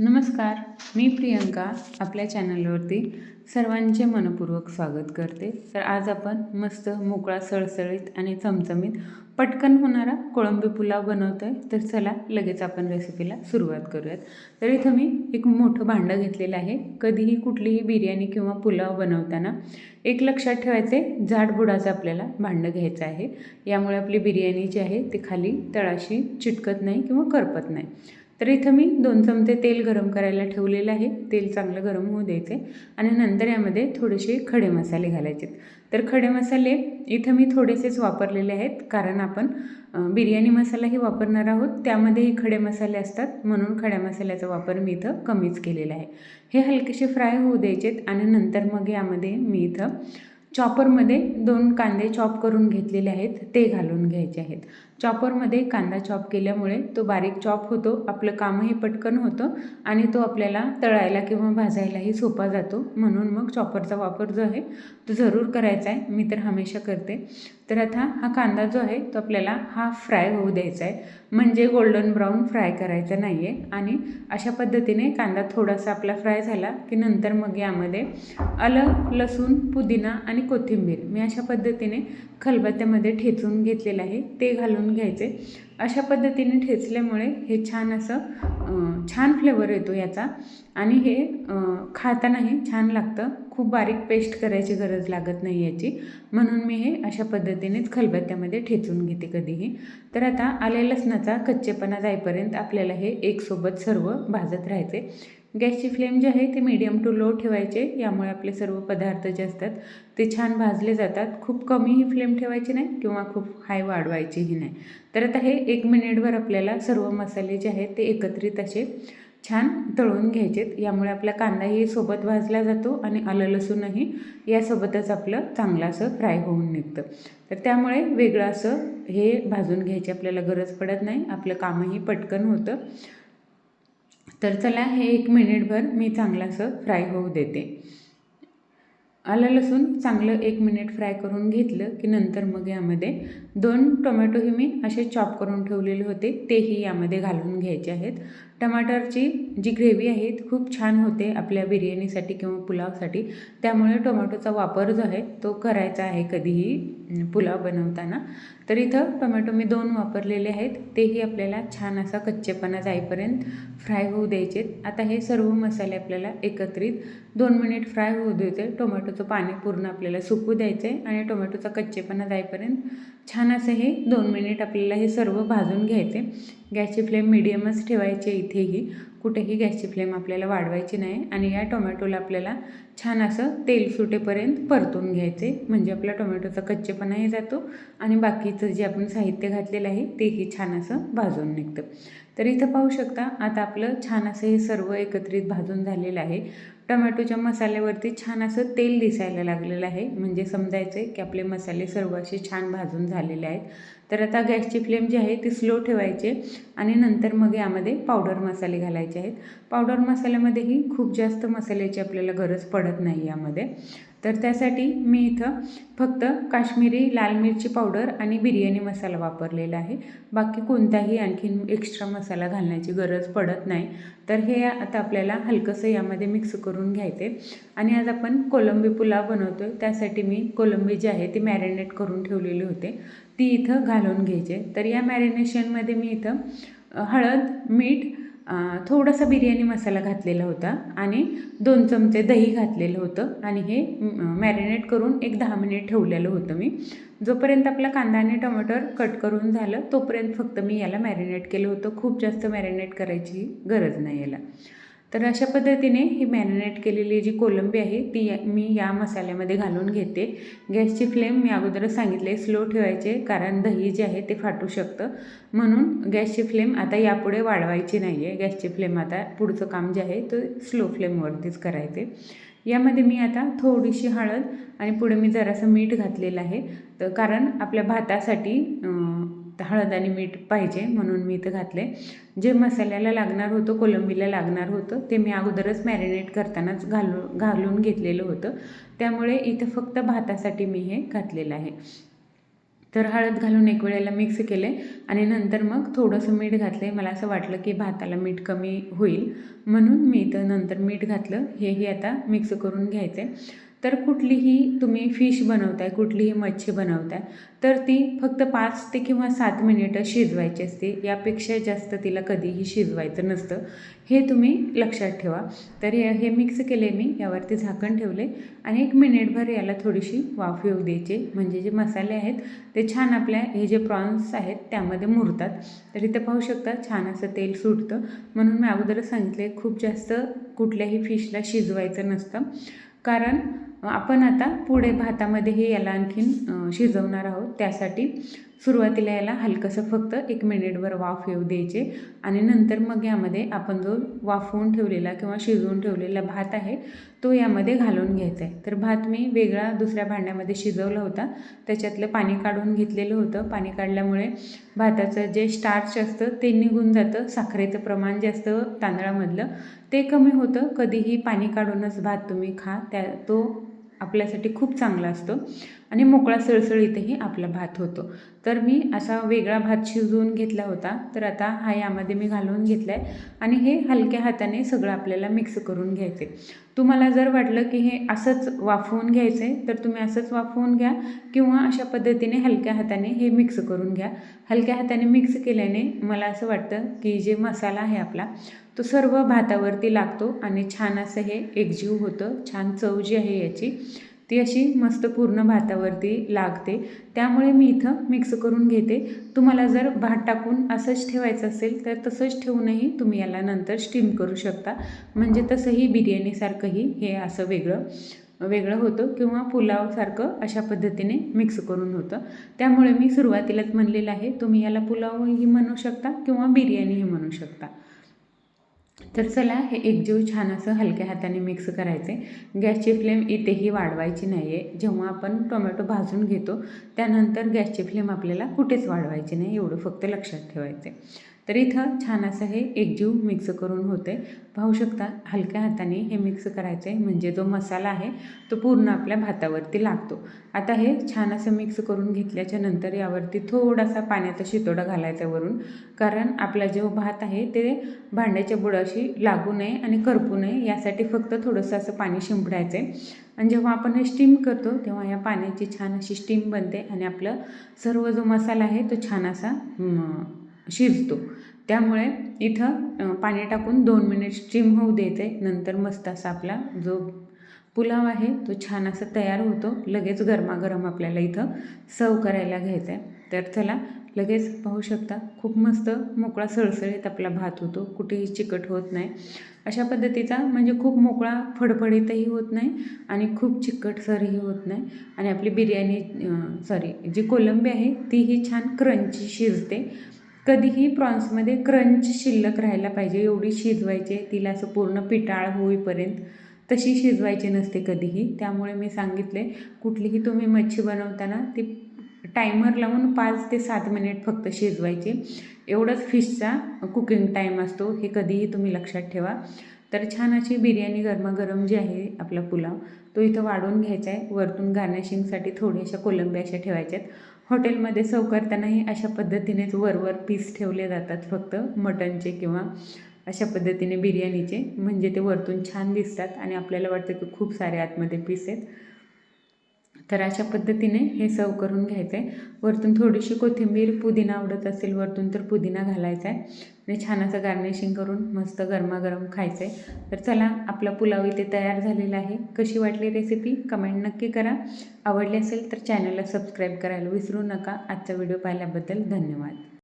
नमस्कार मी प्रियंका आपल्या चॅनलवरती सर्वांचे मनपूर्वक स्वागत करते. तर आज आपण मस्त मोकळा सळसळीत आणि चमचमीत पटकन होणारा कोळंबी पुलाव बनवतो आहे तर चला लगेच आपण रेसिपीला सुरुवात करूयात. तर इथं मी एक मोठं भांडं घेतलेलं आहे. कधीही कुठलीही बिर्याणी किंवा पुलाव बनवताना एक लक्षात ठेवायचे जाड बुडाचं आपल्याला भांडं घ्यायचं आहे. यामुळे आपली बिर्याणी जी आहे ती खाली तळाशी चिटकत नाही किंवा करपत नाही. तर इथं मी दोन चमचे तेल गरम करायला ठेवलेलं आहे. तेल चांगलं गरम होऊ द्यायचे आणि नंतर यामध्ये थोडेसे खडे मसाले घालायचे तर खडे मसाले इथं मी थोडेसेच वापरलेले आहेत. कारण आपण बिर्याणी मसालाही वापरणार आहोत. त्यामध्येही खडे मसाले असतात. म्हणून खड्या मसाल्याचा वापर मी इथं कमीच केलेला आहे. हे हलकेसे फ्राय होऊ द्यायचेत. आणि नंतर मग यामध्ये मी इथं चॉपरमध्ये दोन कांदे चॉप करून घेतलेले आहेत ते घालून घ्यायचे आहेत. चॉपरमध्ये कांदा चॉप केल्यामुळे तो बारीक चॉप होतो आपलं कामही पटकन होतं आणि तो आपल्याला तळायला किंवा भाजायलाही सोपा जातो. म्हणून मग चॉपरचा वापर जो आहे तो जरूर करायचा आहे. मी तर हमेशा करते. तर आता हा कांदा जो आहे तो आपल्याला हा फ्राय होऊ द्यायचा आहे. म्हणजे गोल्डन ब्राऊन फ्राय करायचा नाही आहे आणि अशा पद्धतीने कांदा थोडासा आपला फ्राय झाला की नंतर मग यामध्ये आलं लसूण पुदिना आणि कोथिंबीर. मी अशा पद्धतीने खलबत्त्यामध्ये ठेचून घेतलेलं आहे. ते घालून घ्यायचे. अशा पद्धतीने ठेचल्यामुळे हे छान असं छान फ्लेवर येतो याचा. आणि हे खातानाही छान लागतं. खूप बारीक पेस्ट करायची गरज लागत नाही याची. म्हणून मी हे अशा पद्धतीनेच खलबत्त्यामध्ये ठेचून घेते कधीही. तर आता आले लसणाचा कच्चेपणा जाईपर्यंत आपल्याला हे एकसोबत सर्व भाजत राहायचे. गॅसची फ्लेम जी आहे ते मीडियम टू लो ठेवायचे. यामुळे आपले सर्व पदार्थ जे असतात ते छान भाजले जातात. खूप कमीही फ्लेम ठेवायची नाही किंवा खूप हाय वाढवायचीही नाही. तर आता हे एक मिनिटभर आपल्याला सर्व मसाले जे आहेत ते एकत्रित असे छान तळून घ्यायचेत. यामुळे आपला कांदाही सोबत भाजला जातो आणि आलं लसूणही यासोबतच आपलं चांगलं असं फ्राय होऊन निघतं. तर त्यामुळे वेगळं असं हे भाजून घ्यायची आपल्याला गरज पडत नाही. आपलं कामही पटकन होतं. तर चला हे एक मिनिटभर मी चांगलं असं फ्राय होऊ देते. आलं लसूण चांगलं एक मिनिट फ्राय करून घेतलं की नंतर मग यामध्ये दोन टोमॅटोही मी असे चॉप करून ठेवलेले होते तेही यामध्ये घालून घ्यायचे आहेत. टमाटरची जी ग्रेव्ही आहे ती खूप छान होते आपल्या बिर्याणीसाठी किंवा पुलावसाठी. त्यामुळे टोमॅटोचा वापर जो आहे तो करायचा आहे कधीही पुलाव बनवताना. तर इथं टोमॅटो मी दोन वापरलेले आहेत तेही आपल्याला छान असा कच्चेपणा जाईपर्यंत फ्राय होऊ द्यायचे आता हे सर्व मसाले आपल्याला एकत्रित दोन मिनिट फ्राय होऊ द्यायचे. टोमॅटो टोमॅटोचं पाणी पूर्ण आपल्याला सुकू द्यायचं आहे आणि टोमॅटोचा कच्चेपणा जाईपर्यंत छान असं हे दोन मिनिट आपल्याला हे सर्व भाजून घ्यायचे. गॅसची फ्लेम मिडियमच ठेवायचे इथेही. कुठेही गॅसची फ्लेम आपल्याला वाढवायची नाही आणि या टोमॅटोला आपल्याला छान असं तेल सुटेपर्यंत परतून घ्यायचे. म्हणजे आपला टोमॅटोचा कच्चेपणाही जातो आणि बाकीचं जे आपण साहित्य घातलेलं आहे तेही छान असं भाजून निघतं. तर इथं पाहू शकता आता आपलं छान असं हे सर्व एकत्रित भाजून झालेलं आहे. टोमॅटोच्या मसाल्यावरती छान असं तेल दिसायला लागलेलं आहे. म्हणजे समजायचं आहे की आपले मसाले सर्व असे छान भाजून झालेले आहेत. तर आता गॅसची फ्लेम जी आहे ती स्लो ठेवायचे आणि नंतर मग यामध्ये पावडर मसाले घालायचे आहेत. पावडर मसाल्यामध्येही खूप जास्त मसाल्याची आपल्याला गरज पडत नाही यामध्ये. तर त्यासाठी मी इथं फक्त काश्मीरी लाल मिरची पावडर आणि बिर्याणी मसाला वापरलेला आहे. बाकी कोणताही आणखीन एक्स्ट्रा मसाला घालण्याची गरज पडत नाही. तर हे आता आपल्याला हलकंसं यामध्ये मिक्स करून घ्यायचे आणि आज आपण कोलंबी पुलाव बनवतो आहे त्यासाठी मी कोलंबी जी आहे ती मॅरिनेट करून ठेवलेली होते. ती इथं घालून घ्यायचे. तर या मॅरिनेशनमध्ये मी इथं हळद मीठ थोडासा बिर्याणी मसाला घातलेला होता आणि दोन चमचे दही घातलेलं होतं आणि हे मॅरिनेट करून एक दहा मिनिट ठेवलेलं होतं मी. जोपर्यंत आपला कांदा आणि टमाटर कट करून झालं तोपर्यंत फक्त मी याला मॅरिनेट केलं होतं. खूप जास्त मॅरिनेट करायची गरज नाही याला. तर अशा पद्धतीने ही मॅरिनेट केलेली जी कोलंबी आहे ती मी या मसाल्यामध्ये घालून घेते. गॅसची फ्लेम मी अगोदरच सांगितले स्लो ठेवायचे कारण दही जे आहे ते फाटू शकतं. म्हणून गॅसची फ्लेम आता यापुढे वाढवायची नाही आहे गॅसची फ्लेम आता पुढचं काम जे आहे ते स्लो फ्लेमवरतीच करायचे. यामध्ये मी आता थोडीशी हळद आणि पुढे मी जरासं मीठ घातलेलं आहे. तर कारण आपल्या भातासाठी हळद आणि मीठ पाहिजे म्हणून मी इथं घातले जे मसाल्याला लागणार होतं कोलंबीला लागणार होतं ते मी अगोदरच मॅरिनेट करतानाच घालू घालून घेतलेलं होतं. त्यामुळे इथं फक्त भातासाठी मी हे घातलेलं आहे. तर हळद घालून एक वेळेला मिक्स केले आणि नंतर मग थोडंसं मीठ घातले मला असं वाटलं की भाताला मीठ कमी होईल म्हणून मी इथं नंतर मीठ घातलं. हेही आता मिक्स करून घ्यायचे तर कुठलीही तुम्ही फिश बनवताय कुठलीही मच्छी बनवताय तर ती फक्त पाच ते किंवा सात मिनिटं शिजवायची असते. यापेक्षा जास्त तिला कधीही शिजवायचं नसतं. हे तुम्ही लक्षात ठेवा. तर हे हे मिक्स केले मी यावरती झाकण ठेवले आणि एक मिनिटभर याला थोडीशी वाफ येऊ द्यायचे. म्हणजे जे मसाले आहेत ते छान आपल्या हे जे प्रॉन्स आहेत त्यामध्ये मुरतात. तर इथं पाहू शकता छान असं तेल सुटतं. म्हणून मी अगोदरच सांगितले खूप जास्त कुठल्याही फिशला शिजवायचं नसतं. कारण आपण आता पुढे भातामध्येही याला आणखीन शिजवणार आहोत. त्यासाठी सुरुवातीला याला हलकंसं फक्त एक मिनिटभर वाफ येऊ द्यायचे आणि नंतर मग यामध्ये आपण जो वाफवून ठेवलेला किंवा शिजवून ठेवलेला भात आहे तो यामध्ये घालून घ्यायचा आहे. तर भात मी वेगळा दुसऱ्या भांड्यामध्ये शिजवला होता. त्याच्यातलं पाणी काढून घेतलेलं होतं. पाणी काढल्यामुळे भाताचं जे स्टार्च असतं ते निघून जातं. साखरेचं प्रमाण जे असतं तांदळामधलं ते कमी होतं. कधीही पाणी काढूनच भात तुम्ही खा. त्या तो आपल्यासाठी खूप चांगला असतो. आणि मोकळा सळसळीतही आपला भात होतो. तर मी असा वेगळा भात शिजवून घेतला होता. तर आता हा यामध्ये मी घालून घेतला आहे आणि हे हलक्या हाताने सगळं आपल्याला मिक्स करून घ्यायचे तुम्हाला जर वाटलं की हे असंच वाफवून घ्यायचं आहे तर तुम्ही असंच वाफवून घ्या किंवा अशा पद्धतीने हलक्या हाताने हे मिक्स करून घ्या. हलक्या हाताने मिक्स केल्याने मला असं वाटतं की जे मसाला आहे आपला तो सर्व भातावरती लागतो आणि छान असं हे एकजीव होतं. छान चव जी आहे याची ती अशी मस्त पूर्ण भातावरती लागते. त्यामुळे मी इथं मिक्स करून घेते. तुम्हाला जर भात टाकून असंच ठेवायचं असेल तर तसंच ठेवूनही तुम्ही याला नंतर स्टीम करू शकता. म्हणजे तसंही बिर्याणीसारखंही हे असं वेगळं वेगळं होतं किंवा पुलावसारखं अशा पद्धतीने मिक्स करून होतं. त्यामुळे मी सुरुवातीलाच म्हणलेलं आहे तुम्ही याला पुलावही म्हणू शकता किंवा बिर्याणीही म्हणू शकता. तर चला हे एकजीव छान असं हलक्या हाताने मिक्स करायचे गॅसची फ्लेम इथेही वाढवायची नाही आहे जेव्हा आपण टोमॅटो भाजून घेतो त्यानंतर गॅसची फ्लेम आपल्याला कुठेच वाढवायची नाही एवढं फक्त लक्षात ठेवायचे तर इथं छान असं हे एकजीव मिक्स करून होते पाहू शकता हलक्या हाताने हे मिक्स करायचं आहे म्हणजे जो मसाला आहे तो पूर्ण आपल्या भातावरती लागतो. आता हे छान असं मिक्स करून घेतल्याच्या नंतर यावरती थोडासा पाण्याचा शितोडा घालायचा वरून. कारण आपला जो भात आहे ते भांड्याच्या बुडाशी लागू नये आणि करपू नये. यासाठी फक्त थोडंसं असं पाणी शिंपडायचं आहे आणि जेव्हा आपण हे स्टीम करतो तेव्हा या पाण्याची छान अशी स्टीम बनते. आणि आपलं सर्व जो मसाला आहे तो छान असा शिजतो. त्यामुळे इथं पाणी टाकून दोन मिनिट स्टीम होऊ आहे नंतर मस्त असा आपला जो पुलाव आहे तो छान असा तयार होतो. लगेच गरमागरम आपल्याला इथं सर्व करायला घ्यायचा आहे तर चला लगेच पाहू शकता. खूप मस्त मोकळा सळसळीत आपला भात होतो. कुठेही चिकट होत नाही. अशा पद्धतीचा म्हणजे खूप मोकळा फडफडीतही होत नाही आणि खूप चिकटसरही होत नाही. आणि आपली बिर्याणी सॉरी जी कोलंबी आहे तीही छान क्रंची शिजते. कधीही प्रॉन्समध्ये क्रंच शिल्लक राहायला पाहिजे. एवढी शिजवायचे तिला असं पूर्ण पिटाळ होईपर्यंत तशी शिजवायची नसते कधीही. त्यामुळे मी सांगितले कुठलीही तुम्ही मच्छी बनवताना ती टायमर लावून पाच ते सात मिनिट फक्त शिजवायचे. एवढंच फिशचा कुकिंग टाईम असतो हे कधीही तुम्ही लक्षात ठेवा. तर छान अशी बिर्याणी गरमागरम जी आहे आपला पुलाव तो इथं वाढून घ्यायचा आहे. वरतून गार्निशिंगसाठी थोड्याशा कोलंबी अशा ठेवायच्या आहेत. हॉटेलमध्ये सर्व करतानाही अशा पद्धतीनेच वरवर पीस ठेवले जातात फक्त मटनचे किंवा अशा पद्धतीने बिर्याणीचे. म्हणजे ते वरतून छान दिसतात आणि आपल्याला वाटतं की खूप सारे आतमध्ये पीस आहेत. तर अशा पद्धतीने हे सर्व करून घ्यायचं आहे. वरतून थोडीशी कोथिंबीर पुदिना आवडत असेल वरतून तर पुदिना घालायचा आहे. आणि छान असं गार्निशिंग करून मस्त गरमागरम खायचं आहे. तर चला आपला पुलाव इथे तयार झालेला आहे. कशी वाटली रेसिपी कमेंट नक्की करा. आवडली असेल तर चॅनलला सबस्क्राईब करायला विसरू नका. आजचा व्हिडिओ पाहिल्याबद्दल धन्यवाद.